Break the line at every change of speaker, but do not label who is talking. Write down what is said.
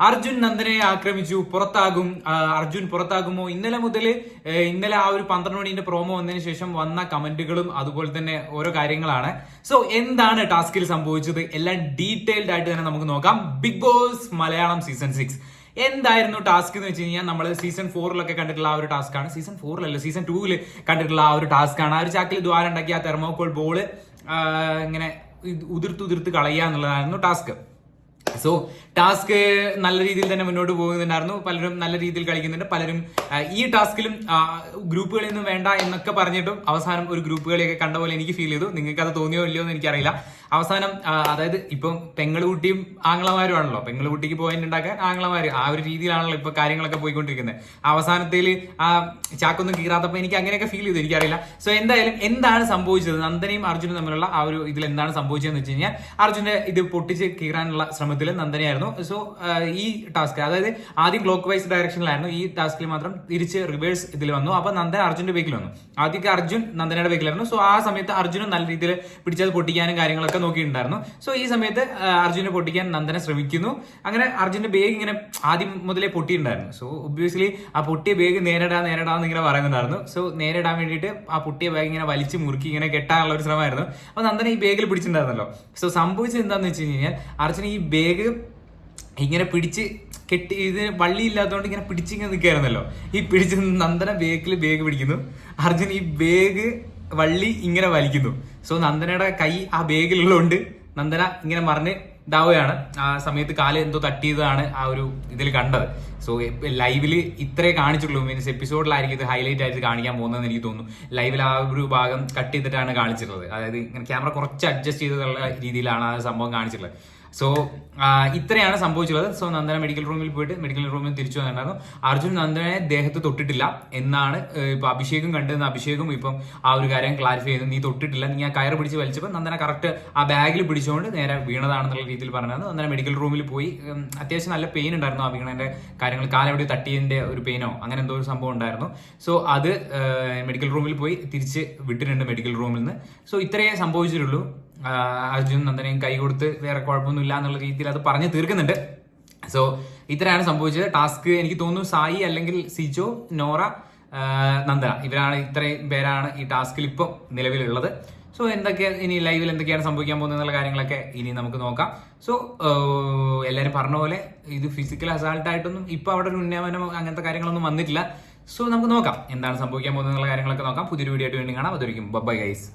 അർജുൻ നന്ദനെ ആക്രമിച്ചു പുറത്താകും അർജുൻ പുറത്താകുമോ? ഇന്നലെ മുതൽ ഇന്നലെ ആ ഒരു പന്ത്രണ്ട് മണിന്റെ പ്രോമോ വന്നതിന് ശേഷം വന്ന കമന്റുകളും അതുപോലെ തന്നെ ഓരോ കാര്യങ്ങളാണ്. സോ എന്താണ് ടാസ്കിൽ സംഭവിച്ചത്? എല്ലാം ഡീറ്റെയിൽഡ് ആയിട്ട് തന്നെ നമുക്ക് നോക്കാം. Big boss Malayalam season six എന്തായിരുന്നു ടാസ്ക് എന്ന് വെച്ച് കഴിഞ്ഞാൽ നമ്മൾ സീസൺ ഫോറിലൊക്കെ കണ്ടിട്ടുള്ള ആ ഒരു ടാസ്ക് ആണ് സീസൺ ഫോറിലല്ല സീസൺ ടൂവിൽ കണ്ടിട്ടുള്ള ആ ഒരു ടാസ്ക് ആണ് ആ ഒരു ചാക്കിൽ ദ്വാരം ഉണ്ടാക്കി ആ തെർമോക്കോൾ ബോൾ ഇങ്ങനെ ഉതിർത്തുതിർത്ത് ഉതിർത്ത് ഉതിർത്ത് കളയുക എന്നുള്ളതായിരുന്നു ടാസ്ക്. സോ ടാസ്ക് നല്ല രീതിയിൽ തന്നെ മുന്നോട്ട് പോകുന്നുണ്ടായിരുന്നു. പലരും നല്ല രീതിയിൽ കളിക്കുന്നുണ്ട്. പലരും ഈ ടാസ്കിലും ഗ്രൂപ്പുകളിൽ നിന്നും വേണ്ട എന്നൊക്കെ പറഞ്ഞിട്ടും അവസാനം ഒരു ഗ്രൂപ്പ് കളിയൊക്കെ കണ്ട പോലെ എനിക്ക് ഫീൽ ചെയ്തു. നിങ്ങൾക്ക് അത് തോന്നിയോ ഇല്ലയോ എന്ന് എനിക്കറിയില്ല. അവസാനം അതായത് ഇപ്പം പെങ്ങളുകുട്ടിയും ആംഗ്ലമാരും ആണല്ലോ. പെങ്ങളുകുട്ടിക്ക് പോയിന്റ് ഉണ്ടാക്കാൻ ആങ്ങളമാര് ആ ഒരു രീതിയിലാണല്ലോ ഇപ്പൊ കാര്യങ്ങളൊക്കെ പോയിക്കൊണ്ടിരിക്കുന്നത്. അവസാനത്തിൽ ആ ചാക്കൊന്നും കീറാത്തപ്പോ എനിക്ക് അങ്ങനെയൊക്കെ ഫീൽ ചെയ്തു. എനിക്കറിയില്ല. സോ എന്തായാലും എന്താണ് സംഭവിച്ചത്? നന്ദനയും അർജുനും തമ്മിലുള്ള ആ ഒരു ഇതിൽ എന്താണ് സംഭവിച്ചതെന്ന് വെച്ച് കഴിഞ്ഞാൽ അർജുന്റെ ഇത് പൊട്ടിച്ച് കീറാനുള്ള ശ്രമത്തിൽ നന്ദനയായിരുന്നു. സോ ഈ ടാസ്ക് അതായത് ആദ്യം ക്ലോക്ക് വൈസ് ഡയറക്ഷനിലായിരുന്നു ഈ ടാസ്കിൽ മാത്രം തിരിച്ച് റിവേഴ്സ് ഇതിൽ വന്നു. അപ്പൊ നന്ദൻ അർജുന്റെ ബേക്കിൽ വന്നു. ആദ്യമൊക്കെ അർജുൻ നന്ദനയുടെ ബേക്കിലായിരുന്നു സോ ആ സമയത്ത് അർജുനും നല്ല രീതിയിൽ പിടിച്ചത് പൊട്ടിക്കാനും കാര്യങ്ങളൊക്കെ നോക്കിയിട്ടുണ്ടായിരുന്നു. സോ ഈ സമയത്ത് അർജുനെ പൊട്ടിക്കാൻ നന്ദന ശ്രമിക്കുന്നു. അങ്ങനെ അർജുന്റെ ബേഗ് ഇങ്ങനെ ആദ്യം മുതലേ പൊട്ടിയിട്ടുണ്ടായിരുന്നു. സോ ഒബ്വിയസ്ലി ആ പൊട്ടിയ ബേഗ് നേരിടാ നേരിടാന്ന് ഇങ്ങനെ പറയുന്നുണ്ടായിരുന്നു. സോ നേരിടാൻ വേണ്ടിയിട്ട് ആ പൊട്ടിയ ബാഗ് ഇങ്ങനെ വലിച്ചു മുറുക്കി ഇങ്ങനെ കെട്ടാനുള്ള ഒരു ശ്രമമായിരുന്നു. അപ്പൊ നന്ദന ഈ ബേഗിൽ പിടിച്ചിട്ടുണ്ടായിരുന്നല്ലോ. സോ സംഭവിച്ചത് എന്താന്ന് വെച്ച് കഴിഞ്ഞാൽ അർജുന ഈ ബേഗ് ഇങ്ങനെ പിടിച്ച് കെട്ടി ഇതിന് വള്ളി ഇല്ലാത്തതുകൊണ്ട് ഇങ്ങനെ പിടിച്ചിങ്ങനെ നിൽക്കായിരുന്നല്ലോ ഈ പിടിച്ച് നന്ദന ബേഗിൽ ബേഗ് പിടിക്കുന്നു. അർജുൻ ഈ ബേഗ് വള്ളി ഇങ്ങനെ വലിക്കുന്നു. സോ നന്ദനയുടെ കൈ ആ ബേഗിലുള്ളതുകൊണ്ട് നന്ദന ഇങ്ങനെ മറിഞ്ഞ് ഇതാവുകയാണ്. ആ സമയത്ത് കാൽ എന്തോ തട്ടിയതാണ് ആ ഒരു ഇതിൽ കണ്ടത്. സോ ലൈവിൽ ഇത്രേ കാണിച്ചുള്ളൂ. മീൻസ് എപ്പിസോഡിലായിരിക്കും ഇത് ഹൈലൈറ്റ് ആയിട്ട് കാണിക്കാൻ പോകുന്നതെന്ന് എനിക്ക് തോന്നുന്നു. ലൈവിൽ ആ ഒരു ഭാഗം കട്ട് ചെയ്തിട്ടാണ് കാണിച്ചിട്ടുള്ളത്. അതായത് ഇങ്ങനെ ക്യാമറ കുറച്ച് അഡ്ജസ്റ്റ് ചെയ്തിട്ടുള്ള രീതിയിലാണ് ആ സംഭവം കാണിച്ചിട്ടുള്ളത്. സോ ഇത്രയാണ് സംഭവിച്ചുള്ളത്. സോ നന്ദന മെഡിക്കൽ റൂമിൽ പോയിട്ട് മെഡിക്കൽ റൂമിൽ തിരിച്ചു വന്നിട്ടുണ്ടായിരുന്നു. അർജുൻ നന്ദനെ ദേഹത്ത് തൊട്ടിട്ടില്ല എന്നാണ് ഇപ്പൊ അഭിഷേകം കണ്ടെന്ന് അഭിഷേകം ഇപ്പം ആ ഒരു കാര്യം ക്ലാരിഫൈ ചെയ്തു. നീ തൊട്ടിട്ടില്ല. നീ ആ കയർ പിടിച്ച് വലിച്ചപ്പോൾ നന്ദന കറക്റ്റ് ആ ബാഗിൽ പിടിച്ചുകൊണ്ട് നേരെ വീണതാണെന്നുള്ള രീതിയിൽ പറഞ്ഞത് നന്ദന മെഡിക്കൽ റൂമിൽ പോയി. അത്യാവശ്യം നല്ല പെയിൻ ഉണ്ടായിരുന്നു ആ വീണതിന്റെ കാര്യങ്ങൾ. കാലെവിടെ തട്ടിയതിന്റെ ഒരു പെയിനോ അങ്ങനെ എന്തോ ഒരു സംഭവം ഉണ്ടായിരുന്നു. സോ അത് മെഡിക്കൽ റൂമിൽ പോയി തിരിച്ച് വിട്ടിട്ടുണ്ട് മെഡിക്കൽ റൂമിൽ നിന്ന്. സോ ഇത്രയേ സംഭവിച്ചിട്ടുള്ളൂ. അർജുൻ നന്ദനയും കൈ കൊടുത്ത് വേറെ കുഴപ്പമൊന്നുമില്ല എന്നുള്ള രീതിയിൽ അത് പറഞ്ഞു തീർക്കുന്നുണ്ട്. സോ ഇത്രയാണ് സംഭവിച്ചത്. ടാസ്ക് എനിക്ക് തോന്നുന്നു സായി അല്ലെങ്കിൽ സിജോ നോറ നന്ദന ഇവരാണ് ഇത്രയും പേരാണ് ഈ ടാസ്കിൽ ഇപ്പം നിലവിലുള്ളത്. സോ എന്തൊക്കെ ഇനി ലൈവിൽ എന്തൊക്കെയാണ് സംഭവിക്കാൻ പോകുന്നത് എന്നുള്ള കാര്യങ്ങളൊക്കെ ഇനി നമുക്ക് നോക്കാം. സോ എല്ലാവരും പറഞ്ഞ പോലെ ഇത് ഫിസിക്കൽ അസാൾട്ട് ആയിട്ടൊന്നും ഇപ്പൊ അവിടെ ഒരു ഉന്നമനം അങ്ങനത്തെ കാര്യങ്ങളൊന്നും വന്നിട്ടില്ല. സോ നമുക്ക് നോക്കാം എന്താണ് സംഭവിക്കാൻ പോകുന്നത് എന്നുള്ള കാര്യങ്ങളൊക്കെ നോക്കാം. പുതിയൊരു വീഡിയോ ആയിട്ട് വേണ്ടി കാണാം. അതൊരിക്കും ബൈ ഗൈസ്